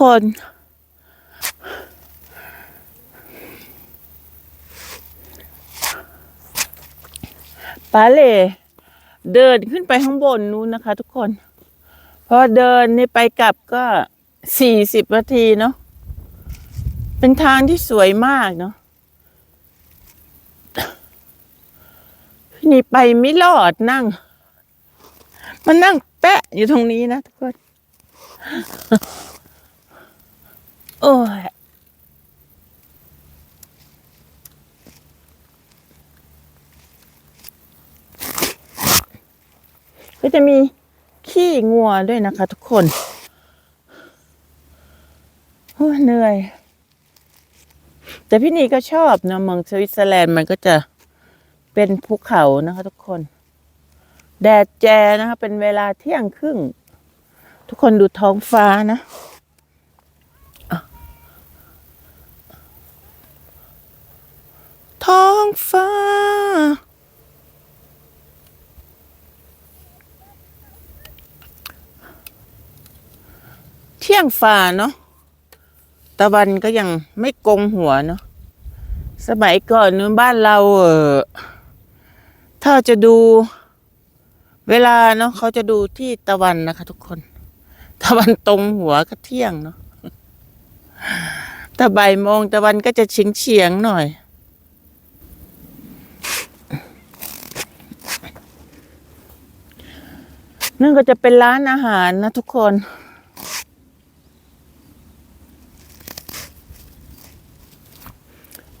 คน ปาเล่เดินขึ้นไปข้างบนนู้นนะคะ ทุกคน พอเดินนี่ไปกลับก็สี่สิบนาทีเนาะ เป็นทางที่สวยมากเนาะ นี่ไปไม่รอดนั่ง มันนั่งแปะอยู่ตรงนี้นะทุกคน โอ้ยก็จะมีขี้งัวด้วยนะคะทุกคนโอ้เหนื่อย แต่พี่นีก็ชอบนะเมืองสวิตเซอร์แลนด์มันก็จะเป็นภูเขานะคะทุกคน แดดแจนะคะเป็นเวลาเที่ยงครึ่ง ทุกคนดูท้องฟ้านะอะ ท้องฟ้า เที่ยงฟ้าเนาะตะวันก็ยังไม่กงหัวเนาะสมัยก่อนนื้อบ้านเราเออถ้าจะดูเวลาเนาะเขาจะดูที่ตะวันนะคะ ทุกคน ตะวันตรงหัวก็เที่ยงเนาะแต่บ่ายโมงตะวันก็จะเฉียงเฉียงหน่อย นั่นก็จะเป็นร้านอาหารนะทุกคน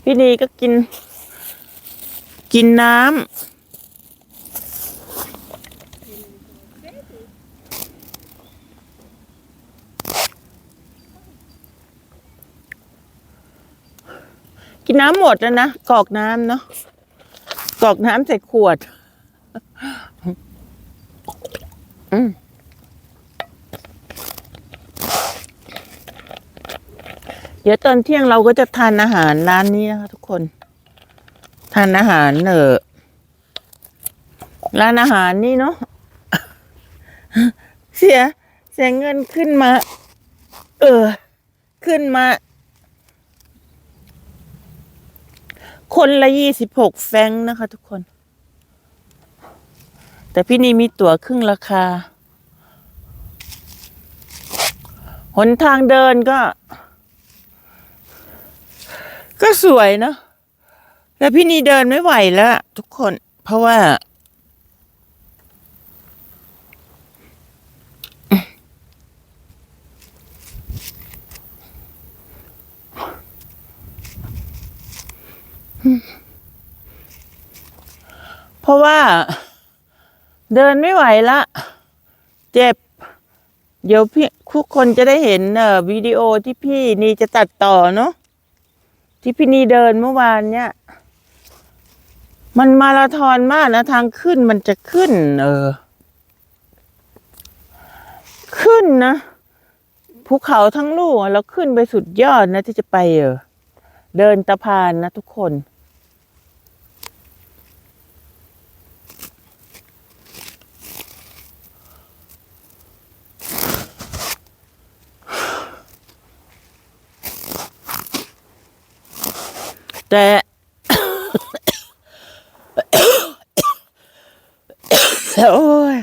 พี่นีก็กิน กินน้ำกินน้ำหมดแล้วนะกอกน้ำเนาะกอกน้ำใส่ขวด อืมเดี๋ยวตอนเที่ยงเราก็จะทานอาหารร้านนี้นะคะทุกคน ทานอาหารเออร้านอาหารนี่เนาะเสียเสียเงินขึ้นมา เออ ขึ้นมา คนละยี่สิบหกแฟงนะคะทุกคน แต่พี่นี่มีตั๋วครึ่งราคา หนทางเดินก็ ก็สวยเนอะแต่พี่นี่เดินไม่ไหวแล้วทุกคน เพราะว่า เพราะว่า เดินไม่ไหวละ เจ็บ เดี๋ยวพี่ทุกคนจะได้เห็นเอ่อวิดีโอที่พี่นีจะตัดต่อเนาะที่พี่นีเดินเมื่อวานเนี่ย มันมาราธอนมากนะทางขึ้นมันจะขึ้น เออ ขึ้นนะภูเขาทั้งลูกอะแล้วขึ้นไปสุดยอดนะที่จะไปเออเดินตะพานนะทุกคน แต่ โอ้ย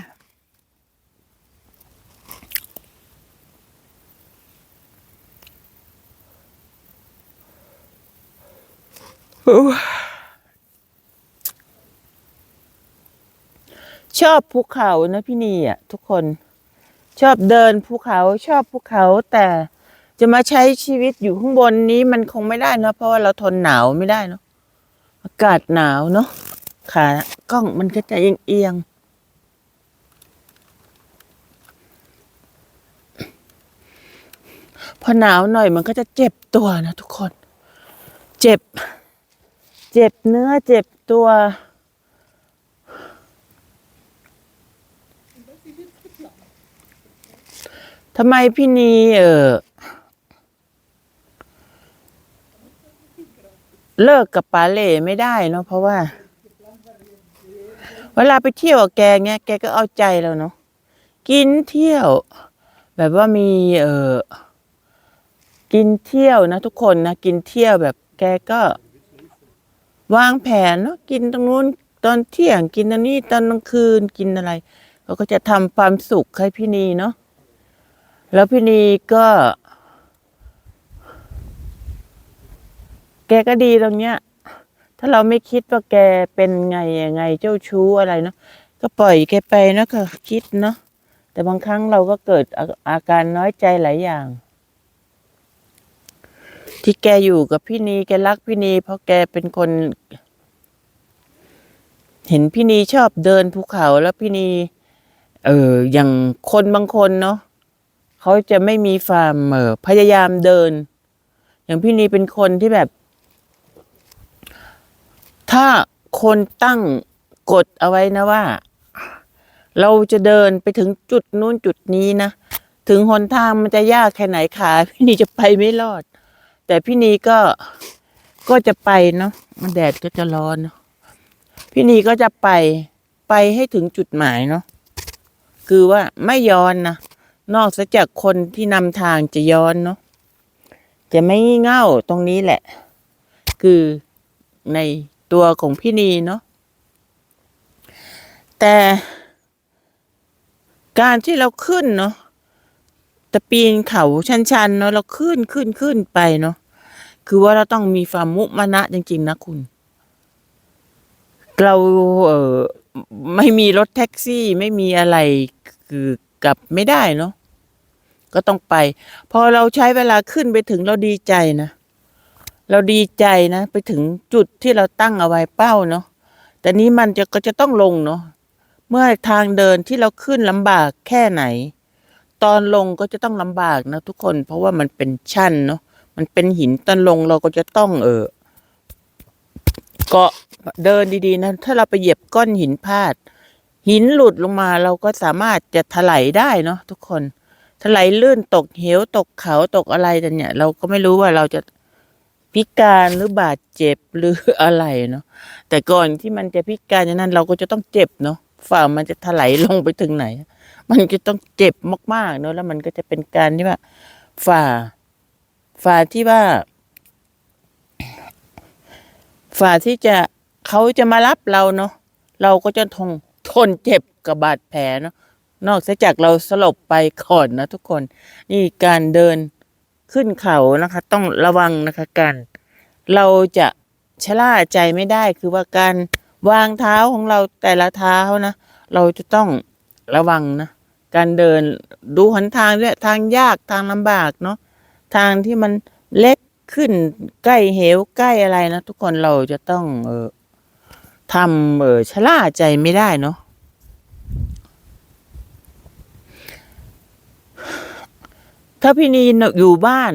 ชอบภูเขานะพี่นีอะ ทุกคน ชอบเดินภูเขาชอบภูเขาแต่ จะมาใช้ชีวิตอยู่ข้างบนนี้มันคงไม่ได้เนะเพราะว่าเราทนหนาวไม่ได้เนาะอากาศหนาวเนาะขากล้องมันก็จะเอียงเอียงๆพอหนาวหน่อยมันก็จะเจ็บตัวนะทุกคน เจ็บ เจ็บเนื้อเจ็บตัวทำไมพี่นีเออ เลิกกับปาเล่ไม่ได้เนาะเพราะว่า เวลาไปเที่ยวกับแกเงี้ยแกก็เอาใจเราเนาะกินเที่ยว แบบว่ามีเออกินเที่ยวนะทุกคนนะกินเที่ยวแบบแกก็ วางแผนเนาะกินตรงนู้นตอนเที่ยงกินอันนี้ตอนกลางคืนกินอะไรเขาก็จะทำความสุขให้พี่นีเนาะแล้วพี่นีก็ แกก็ดีตรงเนี้ย ถ้าเราไม่คิดว่าแกเป็นไงยังไงเจ้าชู้อะไรเนาะก็ปล่อยแกไปนะก็คิดเนาะแต่บางครั้งเราก็เกิดอาการน้อยใจหลายอย่าง ที่แกอยู่กับพี่นีแกรักพี่นีเพราะแกเป็นคน เห็นพี่นีชอบเดินภูเขาแล้วพี่นีเอออย่างคนบางคนเนาะเขาจะไม่มีฟามเออพยายามเดิน อย่างพี่นีเป็นคนที่แบบ ถ้าคนตั้งกฎเอาไว้นะว่า เราจะเดินไปถึงจุดนู้นจุดนี้นะ ถึงหนทางมันจะยากแค่ไหนขาพี่นีจะไปไม่รอด แต่พี่นีก็ก็จะไปเนาะมันแดดก็จะร้อนเนาะพี่นีก็จะไปไปให้ถึงจุดหมายเนาะคือว่าไม่ย้อนนะนอกจากคนที่นำทางจะย้อนเนาะจะไม่เง่าตรงนี้แหละ คือใน ตัวของพี่นีเนาะแต่การที่เราขึ้นเนาะต่ปีนเขาชันๆเนาะเราขึ้นขึ้นขึ้นไปเนาะคือว่าเราต้องมีความมุมานะจริง ๆ นะคุณ เราเออไม่มีรถแท็กซี่ไม่มีอะไรคือกลับไม่ได้เนาะก็ต้องไป พอเราใช้เวลาขึ้นไปถึงเราดีใจนะ เราดีใจนะ ไปถึงจุดที่เราตั้งเอาไว้เป้าเนาะแต่นี้มันจะก็จะต้องลงเนาะเมื่อทางเดินที่เราขึ้นลำบากแค่ไหน ตอนลงก็จะต้องลำบากนะทุกคน เพราะว่ามันเป็นชันเนาะมันเป็นหินตอนลงเราก็จะต้องเออเกาะเดินดีๆนะถ้าเราไปเหยียบก้อนหินพลาด หินหลุดลงมาเราก็สามารถจะถลายได้เนาะทุกคนถลายลื่นตกเหวตกเขาตกอะไรแต่เนี่ย เราก็ไม่รู้ว่าเราจะ พิการหรือบาดเจ็บหรืออะไรเนาะแต่ก่อนที่มันจะพิการอย่างนั้นเราก็จะต้องเจ็บเนาะฝ่ามันจะถลายลงไปถึงไหน มันก็ต้องเจ็บมากๆเนาะแล้วมันก็จะเป็นการที่ว่า ฝ่า ฝ่าที่ว่า ฝ่าที่จะเขาจะมารับเราเนาะเราก็จะทนทนเจ็บกับบาดแผลเนาะนอกจากเราสลบไปก่อนนะทุกคน นี่การเดิน ขึ้นเขานะคะ ต้องระวังนะคะการเราจะชะล่าใจไม่ได้คือว่าการวางเท้าของเราแต่ละเท้านะ เราจะต้องระวังนะ การเดินดูหนทางด้วยทางยากทางลำบากเนาะทางที่มันเล็กขึ้นใกล้เหวใกล้อะไรนะ ทุกคนเราจะต้องเออทำเออชะล่าใจไม่ได้เนาะ ถ้าพี่นีอยู่บ้าน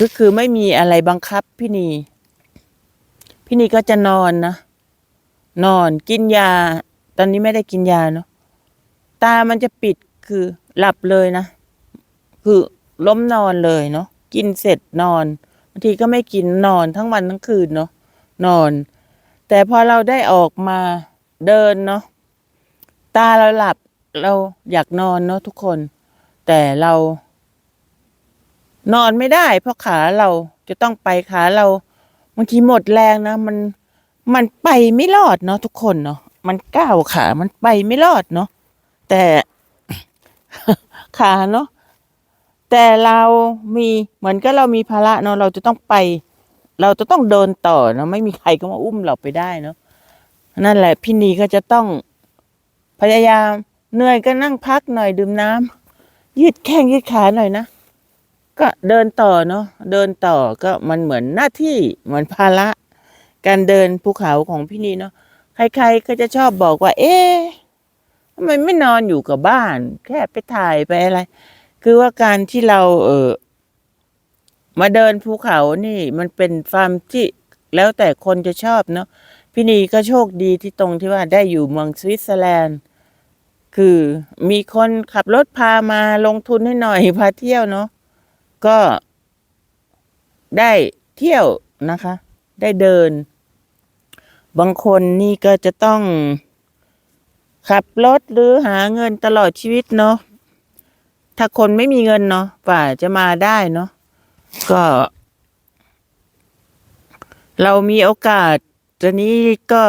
ก็คือไม่มีอะไรบังคับพี่นี พี่นีก็จะนอนนะ นอนกินยา ตอนนี้ไม่ได้กินยาเนาะตามันจะปิดคือหลับเลยนะ คือล้มนอนเลยเนาะกินเสร็จนอนบางทีก็ไม่กินนอนทั้งวันทั้งคืนเนาะนอน แต่พอเราได้ออกมาเดินเนาะตาเราหลับเราอยากนอนเนาะทุกคน แต่เรา นอนไม่ได้ เพราะขาเราจะต้องไปขาเราบางทีหมดแรงนะ มันมันไปไม่รอดเนาะทุกคนเนาะมันก้าวขา มันไปไม่รอดเนาะแต่ขาเนาะแต่เรามีเหมือนกับเรามีภาระเนาะเราจะต้องไป เราจะต้องเดินต่อเนาะไม่มีใครก็มาอุ้มเราไปได้เนาะนั่นแหละ พี่นีก็จะต้องพยายามเหนื่อยก็นั่งพักหน่อยดื่มน้ำ ยืดแข้งยืดขาหน่อยนะ ก็เดินต่อเนาะเดินต่อก็มันเหมือนหน้าที่เหมือนภาระ การเดินภูเขาของพี่นีเนาะใครๆก็จะชอบบอกว่า เอ๊ะทำไมไม่นอนอยู่กับบ้าน แค่ไปถ่ายไปอะไร คือว่าการที่เราเออมาเดินภูเขานี่มันเป็นความที่แล้วแต่คนจะชอบเนาะพี่นีก็โชคดีที่ตรงที่ว่าได้อยู่เมืองสวิตเซอร์แลนด์ คือมีคนขับรถพามาลงทุนให้หน่อยพาเที่ยวเนาะก็ได้เที่ยวนะคะ ได้เดิน บางคนนี่ก็จะต้องขับรถหรือหาเงินตลอดชีวิตเนาะถ้าคนไม่มีเงินเนาะฝ่าจะมาได้เนาะก็ เรามีโอกาสตอนนี้ก็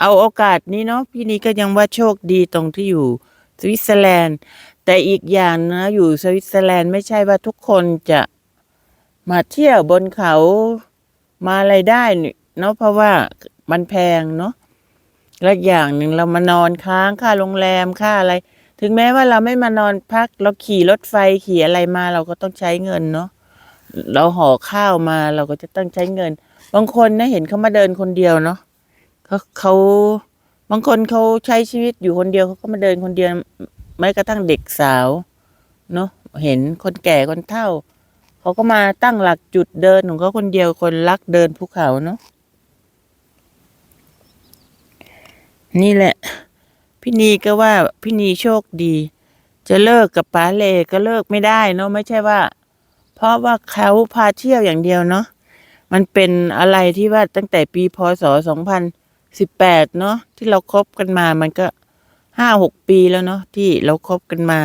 เอาโอกาสนี้เนาะพี่นี้ก็ยังว่าโชคดีตรงที่อยู่สวิตเซอร์แลนด์ แต่อีกอย่างนะ อยู่สวิตเซอร์แลนด์ไม่ใช่ว่าทุกคนจะมาเที่ยวบนเขามาอะไรได้นี่เนาะเพราะว่ามันแพงเนาะและอย่างหนึ่งเรามานอนค้างค่าโรงแรมค่าอะไร ถึงแม้ว่าเราไม่มานอนพัก เราขี่รถไฟขี่อะไรมาเราก็ต้องใช้เงินเนาะเราห่อข้าวมาเราก็จะต้องใช้เงิน บางคนนะเห็นเขามาเดินคนเดียวเนาะ เขาเขาบางคนเขาใช้ชีวิตอยู่คนเดียวเขาก็มาเดินคนเดียวแม้กระทั่งเด็กสาวเนาะเห็นคนแก่คนเฒ่า เขาก็มาตั้งหลักจุดเดินของเขาคนเดียวคนรักเดินภูเขาเนาะนี่แหละพี่นีก็ว่าพี่นีโชคดี จะเลิกกับป๋าเลก็เลิกไม่ได้เนาะไม่ใช่ว่า เพราะว่าเขาพาเที่ยวอย่างเดียวเนาะมันเป็นอะไรที่ว่าตั้งแต่ปีพศสองพัน สิบแปดเนาะที่เราคบกันมามันก็ห้าหกปีแล้วเนาะที่เราคบกันมา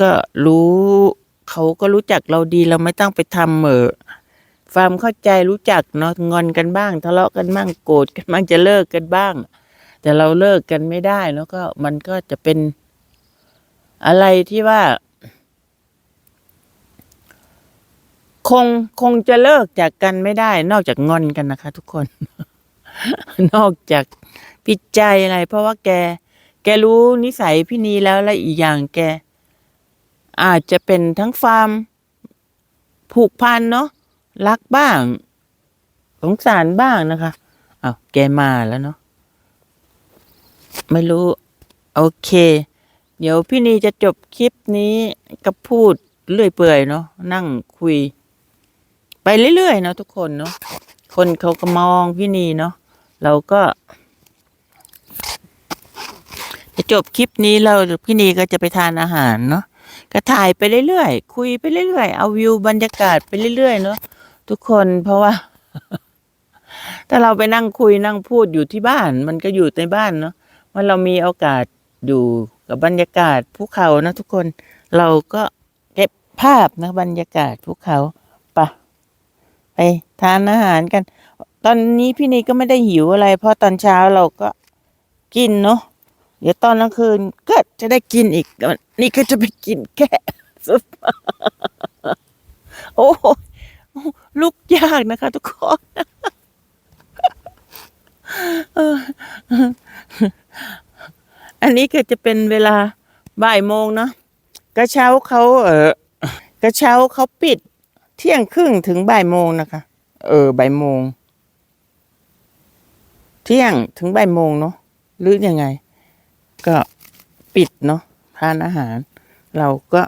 ก็รู้เขาก็รู้จักเราดีเราไม่ต้องไปทำเหมอความเข้าใจรู้จักเนาะงอนกันบ้าง ทะเลาะกันบ้างโกรธกันบ้างจะเลิกกันบ้าง แต่เราเลิกกันไม่ได้แล้วก็มันก็จะเป็นอะไรที่ว่า คงคงจะเลิกจากกันไม่ได้ นอกจากงอนกันนะคะ ทุกคน นอกจากปิดใจอะไร เพราะว่าแก แกรู้นิสัยพี่นีแล้วและอีกอย่างแก อาจจะเป็นทั้งความผูกพันเนาะรักบ้าง สงสารบ้างนะคะอ้าวแกมาแล้วเนาะไม่รู้ โอเค เดี๋ยวพี่นีจะจบคลิปนี้ก็พูดเรื่อยเปื่อยเนาะนั่งคุย ไปเรื่อยๆเนาะทุกคนเนาะคนเขาก็มองพี่นีเนาะ เราก็จะจบคลิปนี้เราพี่นีก็จะไปทานอาหารเนาะก็ถ่ายไปเรื่อยๆคุยไปเรื่อยๆเอาวิวบรรยากาศไปเรื่อยๆเนาะทุกคนเพราะว่า ถ้าเราไปนั่งคุยนั่งพูดอยู่ที่บ้าน มันก็อยู่ในบ้านเนาะว่าเรามีโอกาสอยู่กับบรรยากาศภูเขานะทุกคนเราก็เก็บภาพนะบรรยากาศภูเขาไปะไปทานอาหารกัน อนนี้พี่นีก็ไม่ได้หิวอะไร เพราะตอนเช้าเราก็กินเนาะเดี๋ยวตอนกลางคืนก็จะได้กินอีก นี่ก็จะไปกินแกะซุปโอ้โหลุกยากนะคะ ทุกคนอันนี้ก็จะเป็นเวลาบ่ายโมงเนาะกระเช้าเขาเออกระเช้าเขาปิด เที่ยงครึ่งถึงบ่ายโมงนะคะ เออบ่ายโมง ที่ยงถึงบ่ายโมงเนาะหรือยังไง ก็ปิดเนาะทานอาหาร เราก็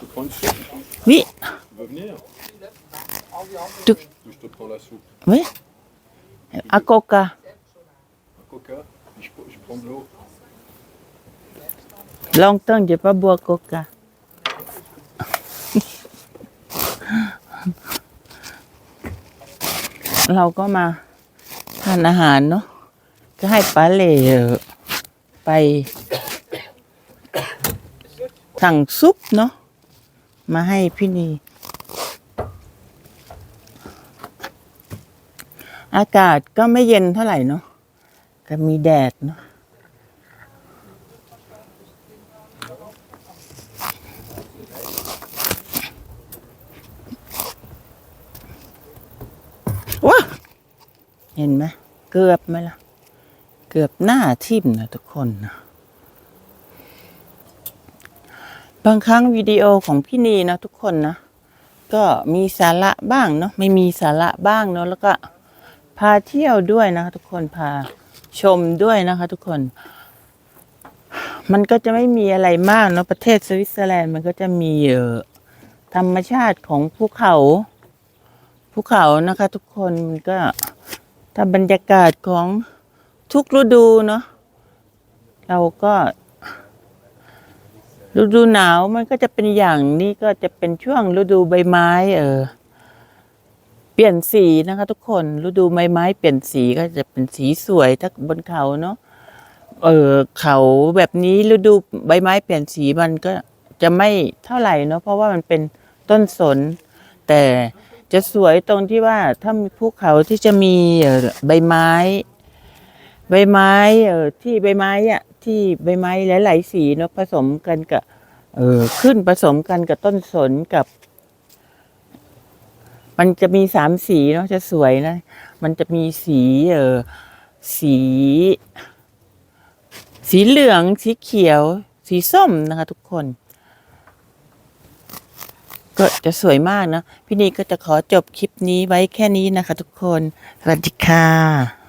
te prends une soupe วิ Tu veux venir Tu- Ou je te prends la soupe วิอาโกกา Un coca, puis je, prends- je prends de l'eau. ลองต้องจะปะบัวโกกา เราก็มาทานอาหารเนาะก็ให้ป้าเหล่ไป สั่งซุปเนาะมาให้พี่นีอากาศก็ไม่เย็นเท่าไหร่เนาะก็มีแดดเนาะ ว้า เห็นไหมเกือบไหมล่ะ เกือบหน้าทิ่มนะทุกคนนะบางครั้งวิดีโอของพี่นีนะทุกคนนะ ก็มีสาระบ้างเนาะไม่มีสาระบ้างเนาะแล้วก็พาเที่ยวด้วยนะคะ ทุกคนพาชมด้วยนะคะ ทุกคน มันก็จะไม่มีอะไรมากเนาะประเทศสวิตเซอร์แลนด์มันก็จะมีเออธรรมชาติของภูเขาภูเขานะคะ ทุกคนมันก็ ถ้าบรรยากาศของทุกฤดูเนาะเราก็ ฤดูหนาวมันก็จะเป็นอย่างนี้ก็จะเป็นช่วงฤดูใบไม้ เออ เปลี่ยนสีนะคะ ทุกคนฤดูไม้ไม้ เปลี่ยนสีก็จะเป็นสีสวยถ้าบนเขาเนาะเออเขาแบบนี้ฤดูใบไม้เปลี่ยนสีมันก็จะไม่เท่าไหร่เนาะเพราะว่ามันเป็นต้นสน แต่ จะสวยตรงที่ว่าถ้ามีภูเขาที่จะมีใบไม้ ใบไม้ที่ใบไม้อะที่ใบไม้หลาย ๆ สีเนาะผสมกันกับเออขึ้นผสมกันกับต้นสนกับ มันจะมีสามสีเนาะจะสวยนะ มันจะมีสีเออสี สีเหลือง สีเขียว สีส้มนะคะทุกคน ก็จะสวยมากนะ พี่นีก็จะขอจบคลิปนี้ไว้แค่นี้นะคะทุกคน สวัสดีค่ะ